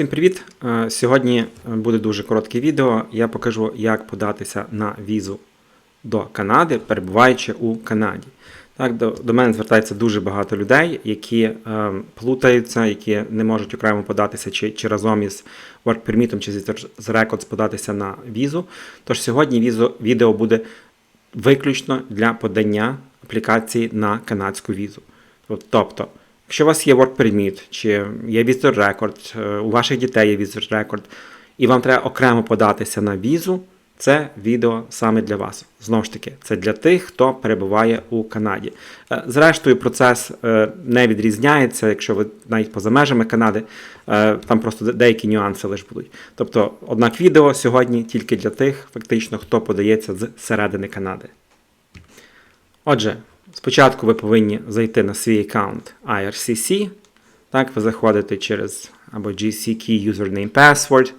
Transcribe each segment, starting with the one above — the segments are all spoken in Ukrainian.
Всім привіт! Е, Сьогодні буде дуже коротке відео. Я покажу, як податися на візу до Канади, перебуваючи у Канаді. Так, до, до мене звертається дуже багато людей, які е, плутаються, які не можуть окремо податися чи, чи разом із Work Permit, чи з Records податися на візу. Тож сьогодні візу, відео буде виключно для подання аплікації на канадську візу. Тобто, Якщо у вас є Work Permit, чи є Record, е, у ваших дітей є Visitor Record, і вам треба окремо податися на візу, це відео саме для вас. Знову ж таки, це для тих, хто перебуває у Канаді. Е, зрештою, процес е, не відрізняється, якщо ви навіть поза межами Канади, там просто деякі нюанси лише будуть. Тобто, однак відео сьогодні тільки для тих, фактично, хто подається з середини Канади. Отже, Спочатку ви повинні зайти на свій аккаунт IRCC. Так, ви заходите через або GCKey Username Password,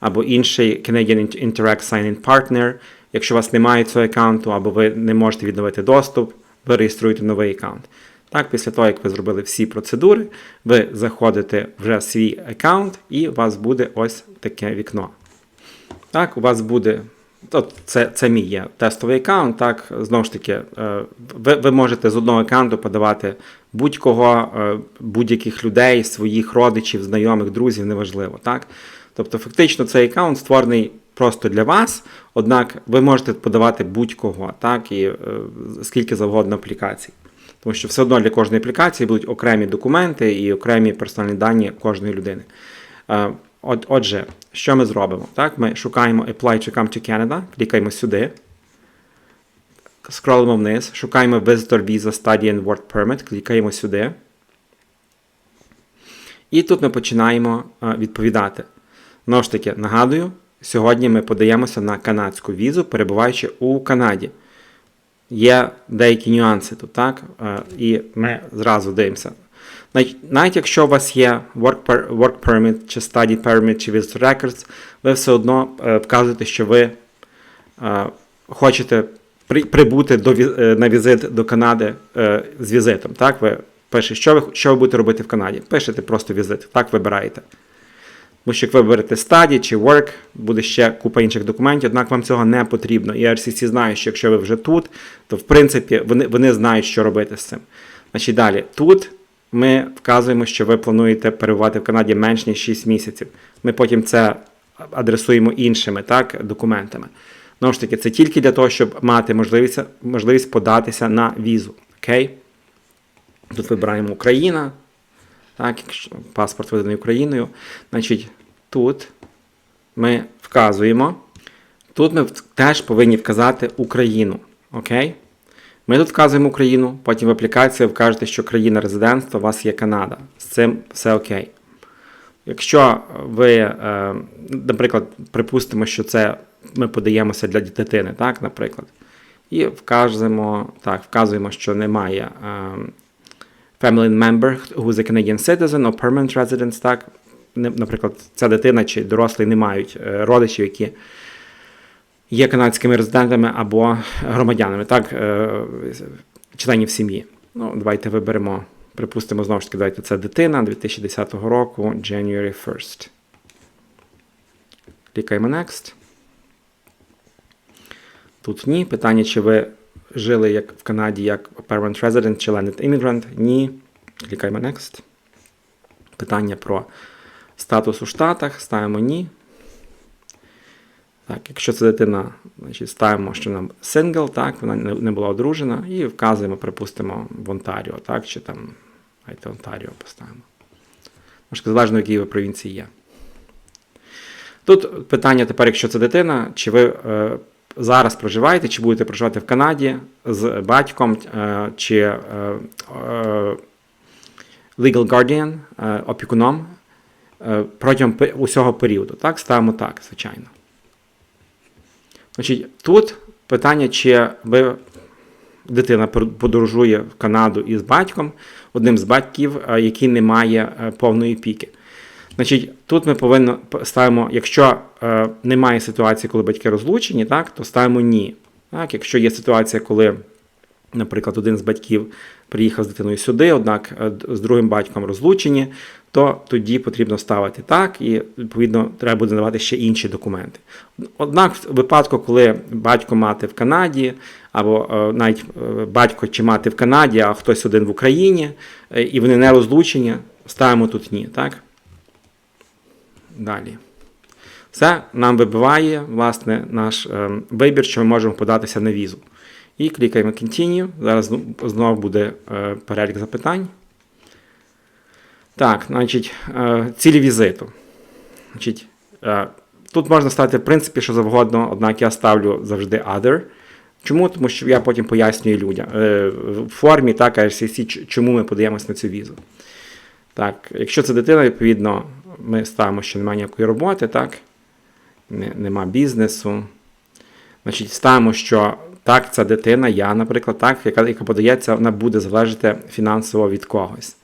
або інший Canadian Interact Sign-in Partner. Якщо у вас немає цього аккаунту, або ви не можете відновити доступ, ви реєструєте новий аккаунт. Так, Після того, як ви зробили всі процедури, ви заходите вже в свій аккаунт, і у вас буде ось таке вікно. Так, У вас буде це це мій є тестовий аккаунт. Так, знову ж таки, е, ви ви можете з одного аккаунту подавати будь-кого, е, будь-яких людей, своїх родичів, знайомих, друзів, неважливо. так. Тобто, фактично, цей аккаунт створений просто для вас, однак ви можете подавати будь-кого, так, і е, скільки завгодно аплікацій. Тому що все одно для кожної аплікації будуть окремі документи і окремі персональні дані кожної людини. От, Отже, що ми зробимо? Так, Ми шукаємо Apply to come to Canada, клікаємо сюди, скролимо вниз, шукаємо Visitor Visa Study and Work Permit, клікаємо сюди. І тут ми починаємо відповідати. Знову ж таки, нагадую, сьогодні ми подаємося на канадську візу, перебуваючи у Канаді. Є деякі нюанси тут, так? І ми зразу дивимося. Навіть якщо у вас є work, permit, чи study permit, чи visitor records, ви все одно е, вказуєте, що ви е, хочете прибути до, е, на візит до Канади з візитом. Так? Ви пишете, що ви що ви будете робити в Канаді. Пишете просто візит, так вибираєте. Тому що як ви виберете study чи work, буде ще купа інших документів, однак вам цього не потрібно. І RCC знає, що якщо ви вже тут, то в принципі вони вони знають, що робити з цим. Значить, далі, тут ми вказуємо, що ви плануєте перебувати в Канаді менш ніж 6 місяців. Ми потім це адресуємо іншими так, документами. Знову ж таки, це тільки для того, щоб мати можливість можливість податися на візу. Окей? Тут вибираємо Україна. Так, якщо паспорт виданий Україною. Значить, тут ми вказуємо. Тут ми теж повинні вказати Україну. Окей? Ми тут вказуємо Україну, потім в аплікації вкажете, що країна резидентства у вас є Канада. З цим все окей. Якщо ви, е, наприклад, припустимо, що це ми подаємося для дитини, так, наприклад, і вказуємо, так, вказуємо, що немає е, family member who is a Canadian citizen or permanent residence, так, наприклад, ця дитина чи дорослий не мають е, родичів, які є канадськими резидентами або громадянами, так, е, членів сім'ї. Ну, Давайте виберемо, припустимо, знову ж таки, давайте це дитина 2010 року, January 1st. Клікаємо Next. Тут ні. Питання, чи ви жили як в Канаді як permanent resident чи landed immigrant? Ні. Клікаємо Next. Питання про статус у Штатах. Ставимо ні. Так, Якщо це дитина, значить ставимо, що вона сингл, так, вона не була одружена, і вказуємо, припустимо, в Онтаріо, так, чи там, давайте Онтаріо поставимо. Може, залежно, в якій ви провінції є. Тут питання тепер, якщо це дитина, чи ви е, зараз проживаєте, чи будете проживати в Канаді з батьком, е, чи е, е, legal guardian, е, опікуном е, протягом усього періоду. Так, Ставимо так, звичайно. Значить, Тут питання, чи ви дитина подорожує в Канаду із батьком, одним з батьків, е, який не має е, повної опіки. Значить, Тут ми повинні ставимо, якщо е, немає ситуації, коли батьки розлучені, так, то ставимо ні. Так, Якщо є ситуація, коли, наприклад, один з батьків приїхав з дитиною сюди, однак з другим батьком розлучені, то тоді потрібно ставити так, і відповідно треба буде давати ще інші документи. Однак, в випадку, коли батько мати в Канаді, або е, навіть е, батько чи мати в Канаді, а хтось один в Україні, е, і вони не розлучені, ставимо тут ні. так? Далі. Це нам вибиває власне, наш е, вибір, що ми можемо податися на візу. І клікаємо Continue. Зараз знову буде е, перелік запитань. Так, значить, е, цілі візиту. Значить, е, тут можна ставити, в принципі, що завгодно, однак я ставлю завжди other. Чому? Тому що я потім пояснюю людям в формі так, RCC, чому ми подаємось на цю візу. Так, якщо це дитина, відповідно, ми ставимо, що немає ніякої роботи, так? Нема бізнесу. Значить, ставимо, що так, ця дитина, я, наприклад, так, яка, яка подається, вона буде залежати фінансово від когось.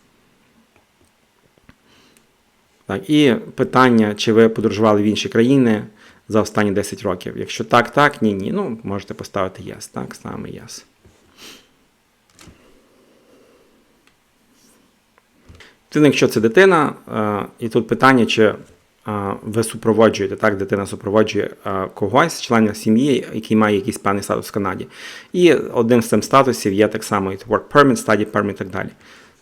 Так, І питання, чи ви подорожували в інші країни за останні 10 років. Якщо так, так, ні, ні. Ну, можете поставити yes. Так, ставимо yes. Якщо це дитина, е, і тут питання, чи ви супроводжуєте, так, дитина супроводжує е, когось, члена сім'ї, який має якийсь певний статус в Канаді. І одним з цим статусів є так само work permit, study permit і так далі.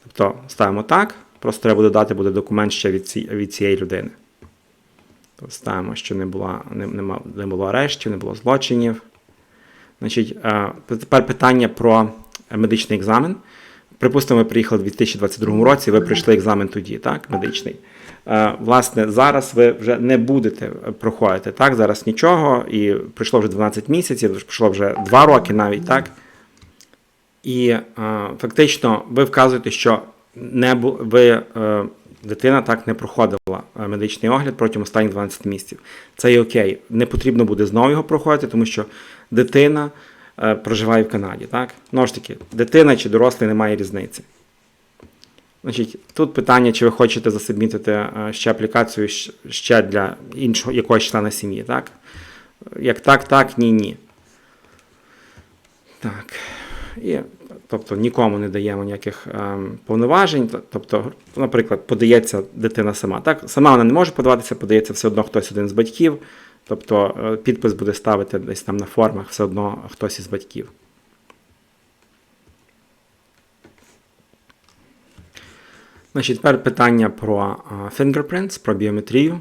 Тобто ставимо так, просто треба додати буде документ ще від, ці, від цієї людини. Тобто ставимо, що не було, не, не, було арештів, не було злочинів. Значить, Тепер питання про медичний екзамен. Припустимо, ви приїхали у 2022 році, ви пройшли екзамен тоді, так, медичний. Власне, зараз ви вже не будете проходити, так, зараз нічого, і пройшло вже 12 місяців, пройшло вже 2 роки навіть, так. І фактично ви вказуєте, що не ви, е, дитина так не проходила медичний огляд протягом останніх 12 місяців. Це є окей. Не потрібно буде знову його проходити, тому що дитина. Е, проживає в Канаді. Так? Ну ж таки, дитина чи дорослий немає різниці. Значить, Тут питання, чи ви хочете засубмітити е, ще аплікацію ще для іншого якогось члена сім'ї. Так? Як так, так, ні, ні. Так. І, Тобто нікому не даємо ніяких ем, повноважень. Тобто, наприклад, подається дитина сама. Так? Сама вона не може подаватися, подається все одно хтось один з батьків. Тобто е, підпис буде ставити десь там на формах все одно хтось із батьків. Значить, Тепер питання про fingerprints, про біометрію.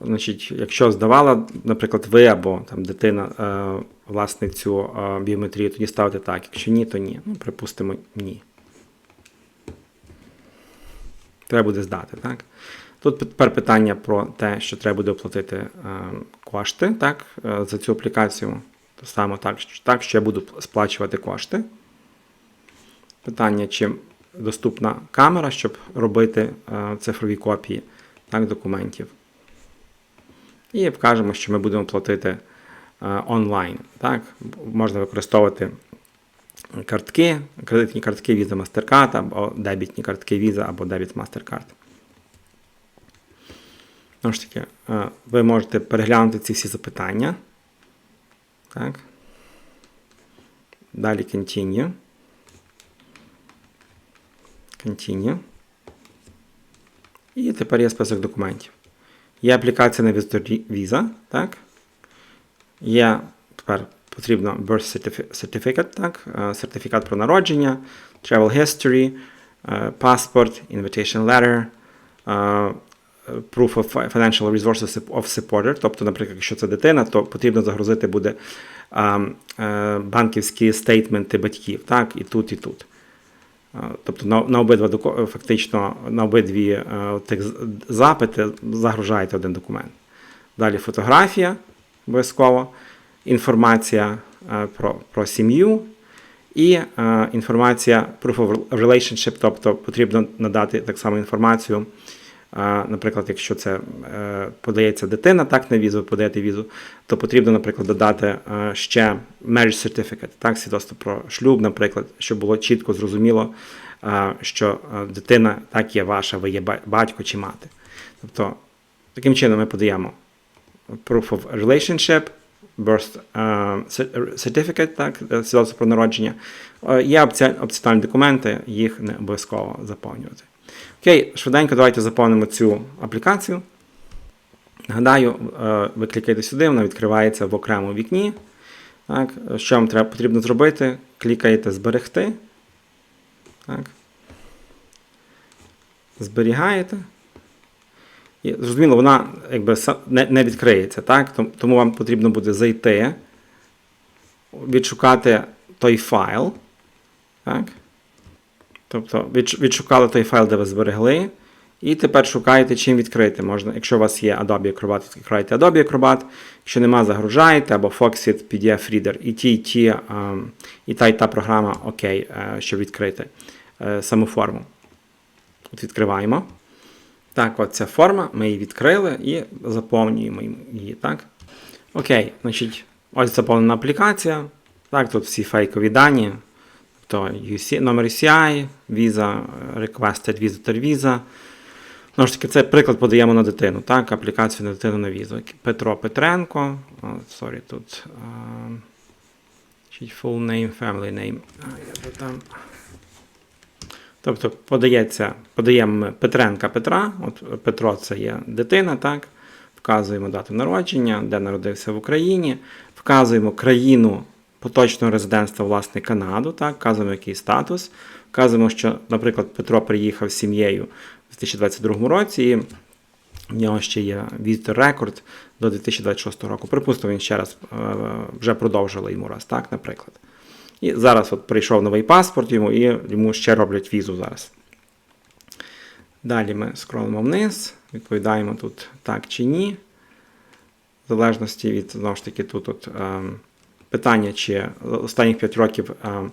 Значить, Якщо здавала, наприклад, ви або там, дитина е, власне цю е, біометрію, тоді ставити так. Якщо ні, то ні. Ну, Припустимо, ні. Треба буде здати. так? Тут тепер питання про те, що треба буде оплатити е, кошти так, е, за цю аплікацію. Саме так, так, що я буду сплачувати кошти. Питання, чи доступна камера, щоб робити е, цифрові копії так, документів. І вкажемо, що ми будемо платити онлайн. Так? Можна використовувати картки, кредитні картки Visa MasterCard, або дебітні картки Visa або Debit MasterCard. Знову ж таки, е, ви можете переглянути ці всі запитання. Так. Далі Continue. Continue. І тепер є список документів. Є аплікація на Visitor Visa. так? Є тепер потрібно Birth Certificate, так? Е, сертифікат про народження, Travel History, е, Passport, Invitation Letter, Proof of Financial Resources of Supporter, тобто, наприклад, якщо це дитина, то потрібно загрузити буде а, банківські стейтменти батьків, так, і тут, і тут. Тобто на на обидва фактично на обидві тих запити загружаєте один документ. Далі фотографія обов'язково, інформація про, про сім'ю. І інформація Proof of Relationship, тобто потрібно надати так само інформацію. Наприклад, якщо це е, подається дитина, так на візу, подаєте візу, то потрібно, наприклад, додати е, ще marriage certificate, так, свідоцтво про шлюб, наприклад, щоб було чітко зрозуміло, е, що дитина так є ваша, ви є батько чи мати. Тобто, таким чином ми подаємо proof of relationship, birth certificate, так, свідоцтво про народження. Є опціональні документи, їх не обов'язково заповнювати. Окей, швиденько давайте заповнимо цю аплікацію. Нагадаю, е, ви клікаєте сюди, вона відкривається в окремому вікні. Так, що вам треба, потрібно зробити? Клікаєте Зберегти. Так. Зберігаєте. І, зрозуміло, вона якби, не, відкриється. Так? Тому вам потрібно буде зайти, відшукати той файл. Так? Тобто відшукали той файл, де ви зберегли. І тепер шукаєте, чим відкрити. Можна, якщо у вас є Adobe Acrobat, відкриваєте Adobe Acrobat. Якщо нема, загружаєте або Foxit PDF Reader. І ті, і ті, і та, і та програма окей, е, щоб відкрити е, саму форму. От відкриваємо. Так, от ця форма, ми її відкрили і заповнюємо її. Так? Окей, значить, ось заповнена аплікація. Так, тут всі фейкові дані. Тобто UC, номер UCI, Visa, Requested Visitor Visa. Знову ж таки, це приклад подаємо на дитину. Так, аплікацію на дитину на візу. Петро Петренко. Sorry, тут. full name, family name. А, я там. Тобто подається, подаємо Петренка Петра. От Петро це є дитина, так? Вказуємо дату народження, де народився в Україні, вказуємо країну поточного резидентства, власне, Канаду, так? вказуємо який статус. Вказуємо, що, наприклад, Петро приїхав з сім'єю в 2022 році, і в нього ще є візитор рекорд до 2026 року. Припустимо, він ще раз е, вже продовжили йому раз, так, наприклад. І зараз от прийшов новий паспорт йому, і йому ще роблять візу зараз. Далі ми скролимо вниз, відповідаємо тут так чи ні. В залежності від, знову ж таки, тут от, ем, питання, чи останніх 5 років ем,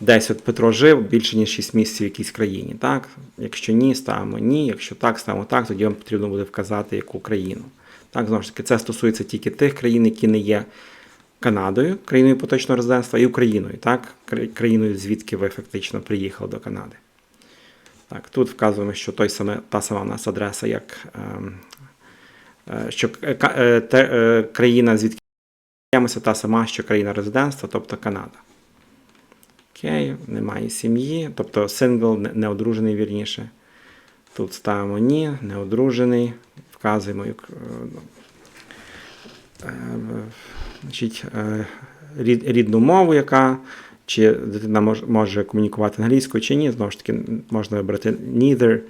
десь от Петро жив більше, ніж 6 місяців в якійсь країні. Так? Якщо ні, ставимо ні. Якщо так, ставимо так, тоді вам потрібно буде вказати яку країну. Так, знову ж таки, це стосується тільки тих країн, які не є Канадою, країною поточного резидентства, і Україною, так? Країною, звідки ви фактично приїхали до Канади. Так, тут вказуємо, що той саме, та сама у нас адреса, як ем, е, що е, те, е, країна, звідки приїхаємося, та сама, що країна резидентства, тобто Канада. Окей, немає сім'ї, тобто сингл, неодружений вірніше. Тут ставимо ні, неодружений, вказуємо е, ну, е, значить, е, рідну мову, яка чи дитина може комунікувати англійською чи ні. Знову ж таки, можна вибрати neither. Е,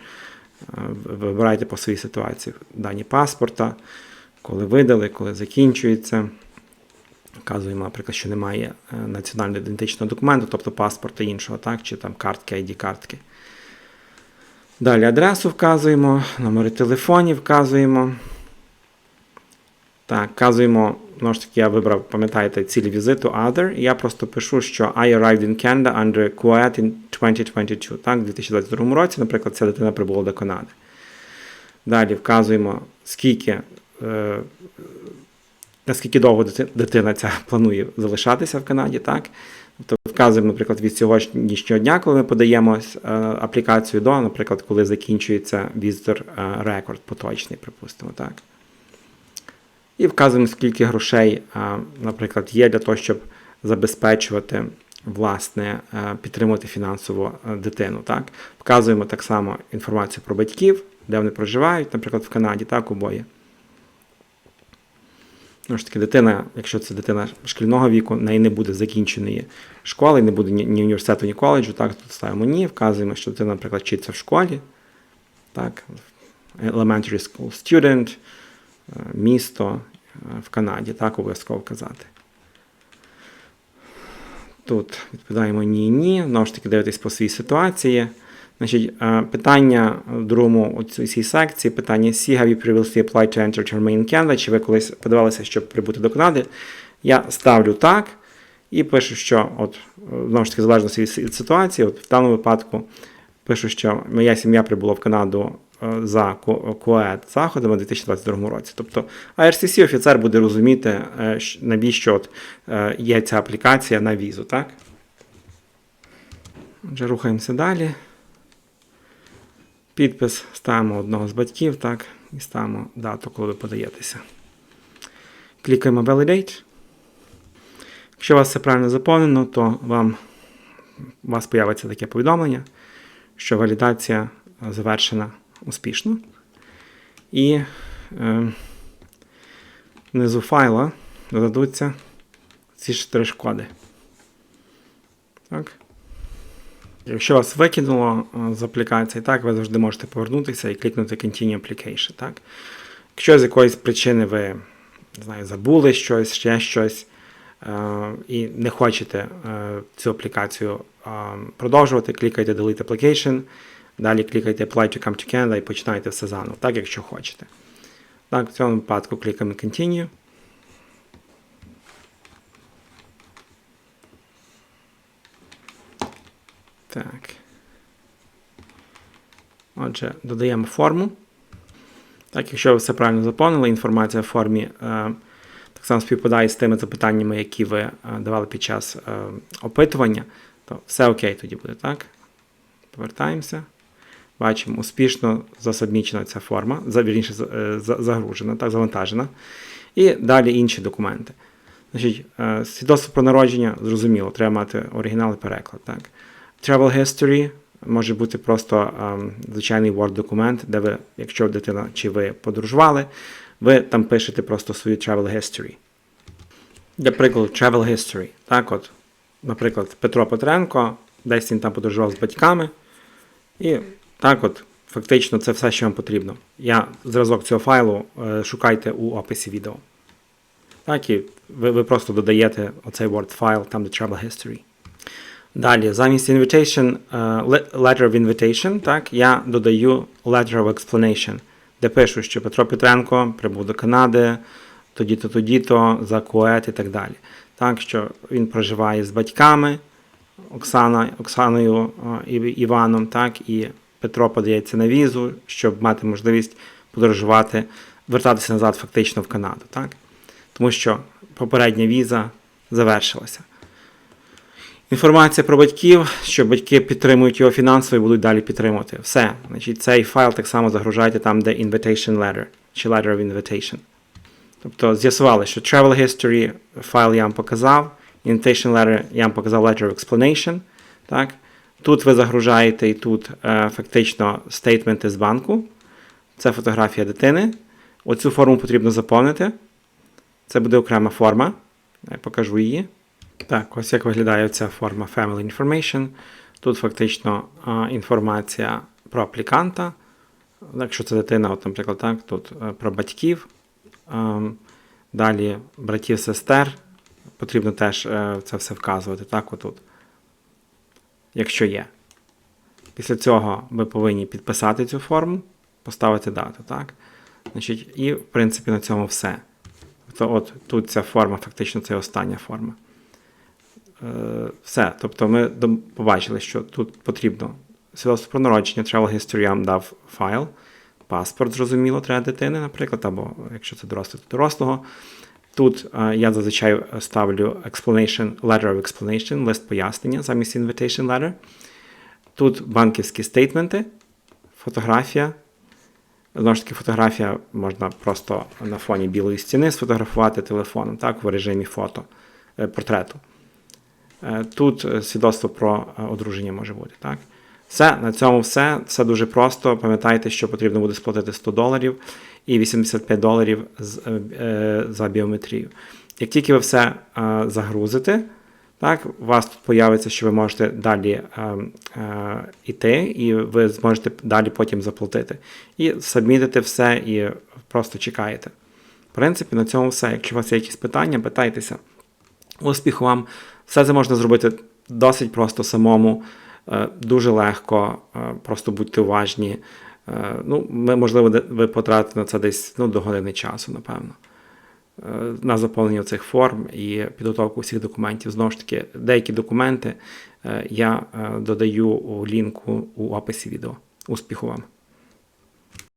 Вибирайте по своїй ситуації дані паспорта, коли видали, коли закінчується. Вказуємо, наприклад, що немає е, національно ідентичного документу, тобто паспорта іншого, так, чи там картки, ID-картки. Далі адресу вказуємо, номери телефонів вказуємо. Так, вказуємо, знову ж таки, я вибрав, пам'ятаєте, ціль візиту Other. І я просто пишу, що I arrived in Canada under QUET in 2022. Так, в 2022 році, наприклад, ця дитина прибула до Канади. Далі вказуємо, скільки, е, наскільки довго дитина ця планує залишатися в Канаді. Так? Тобто вказуємо, наприклад, від сьогоднішнього дня, коли ми подаємо е, аплікацію до, наприклад, коли закінчується візитор рекорд поточний, припустимо. так. І вказуємо, скільки грошей, наприклад, є для того, щоб забезпечувати, власне, підтримувати фінансово дитину. Так? Вказуємо так само інформацію про батьків, де вони проживають, наприклад, в Канаді, так, обоє. Знову ж таки, дитина, якщо це дитина шкільного віку, в неї не буде закінченої школи, не буде ні, ні університету, ні коледжу, так, тут ставимо ні, вказуємо, що дитина, наприклад, вчиться в школі, так, elementary school student, місто е, в Канаді, так, обов'язково вказати. Тут відповідаємо ні, ні. Знову ж таки, дивитесь по своїй ситуації. Значить, е, питання в другому цій секції, питання C, have you previously applied to enter to remain in Canada? Чи ви колись подавалися, щоб прибути до Канади? Я ставлю так і пишу, що от, знову ж таки, залежно від ситуації, от в даному випадку пишу, що моя сім'я прибула в Канаду за ко- КОЕД заходами у 2022 році. Тобто IRCC офіцер буде розуміти, е, навіщо от, е, є ця аплікація на візу, так? Отже, рухаємося далі. Підпис ставимо одного з батьків, так, і ставимо дату, коли ви подаєтеся. Клікаємо Validate. Якщо у вас все правильно заповнено, то вам, у вас появиться таке повідомлення, що валідація е, завершена успішно. І е, внизу файла додадуться ці ж три шкоди. Так. Якщо вас викинуло е, з аплікації, так, ви завжди можете повернутися і клікнути Continue Application. Так. Якщо з якоїсь причини ви не знаю, забули щось, ще щось, е, і не хочете е, цю аплікацію е, продовжувати, клікайте Delete Application, далі клікайте Apply to Come to Canada і починайте все заново, так, якщо хочете. Так, в цьому випадку клікаємо Continue. Так. Отже, додаємо форму. Так, якщо ви все правильно заповнили, інформація в формі е, так само співпадає з тими запитаннями, які ви е, давали під час е, опитування, то все окей тоді буде, так? Повертаємося. Бачимо, успішно засабмічена ця форма, вірніше, е, за- загружена, так, завантажена. І далі інші документи. Значить, е, свідоцтво про народження, зрозуміло, треба мати оригінал і переклад. Так? Travel history може бути просто ем, звичайний Word-документ, де ви, якщо дитина чи ви подорожували, ви там пишете просто свою travel history. Для прикладу, travel history. Так, от, наприклад, Петро Петренко, десь він там подорожував з батьками. І так от, фактично, це все, що вам потрібно. Я зразок цього файлу е, шукайте у описі відео. Так, і ви, ви просто додаєте оцей Word файл там, де Travel History. Далі, замість invitation, е, letter of invitation, так, я додаю letter of explanation, де пишу, що Петро Петренко прибув до Канади, тоді-то, тоді-то, за коет і так далі. Так, що він проживає з батьками, Оксана, Оксаною і Іваном, так, і Петро подається на візу, щоб мати можливість подорожувати, вертатися назад фактично в Канаду. Так? Тому що попередня віза завершилася. Інформація про батьків, що батьки підтримують його фінансово і будуть далі підтримувати. Все. Значить, цей файл так само загружайте там, де invitation letter чи letter of invitation. Тобто з'ясували, що travel history файл я вам показав, invitation letter я вам показав letter of explanation. Так? Тут ви загружаєте і тут е, фактично стейтменти з банку. Це фотографія дитини. Оцю форму потрібно заповнити. Це буде окрема форма. Я покажу її. Так, ось як виглядає ця форма Family Information. Тут фактично а, інформація про апліканта. Якщо це дитина, от, наприклад, так, тут е, про батьків. Ем, Далі братів, сестер. Потрібно теж е, це все вказувати. Так, отут. Якщо є. Після цього ви повинні підписати цю форму, поставити дату. Так? Значить, і, в принципі, на цьому все. Тобто, от тут ця форма, фактично, це остання форма. Е, все. Тобто ми побачили, що тут потрібно свідоцтво про народження, travel history вам дав файл, паспорт, зрозуміло, треба дитини, наприклад, або якщо це дорослий, то дорослого. Тут е, я зазвичай ставлю explanation, letter of explanation, лист пояснення замість invitation letter. Тут банківські стейтменти, фотографія. Знову ж таки, фотографія можна просто на фоні білої стіни сфотографувати телефоном, так, в режимі фото, е, портрету. Е, Тут е, свідоцтво про е, одруження може бути. Так? Все, на цьому все. Все дуже просто. Пам'ятайте, що потрібно буде сплатити 100 доларів і 85 доларів е, е, за біометрію. Як тільки ви все е, загрузите, так, у вас тут появиться, що ви можете далі йти, і ви зможете далі потім заплатити. І сабмітити все і просто чекаєте. В принципі, на цьому все. Якщо у вас є якісь питання, питайтеся. Успіху вам! Все це можна зробити досить просто самому, дуже легко, просто будьте уважні. Е, Ну, ми, можливо, ви потратите на це десь ну, до години часу, напевно. Е, На заповнення цих форм і підготовку всіх документів. Знову ж таки, деякі документи е, я додаю у лінку у описі відео. Успіху вам!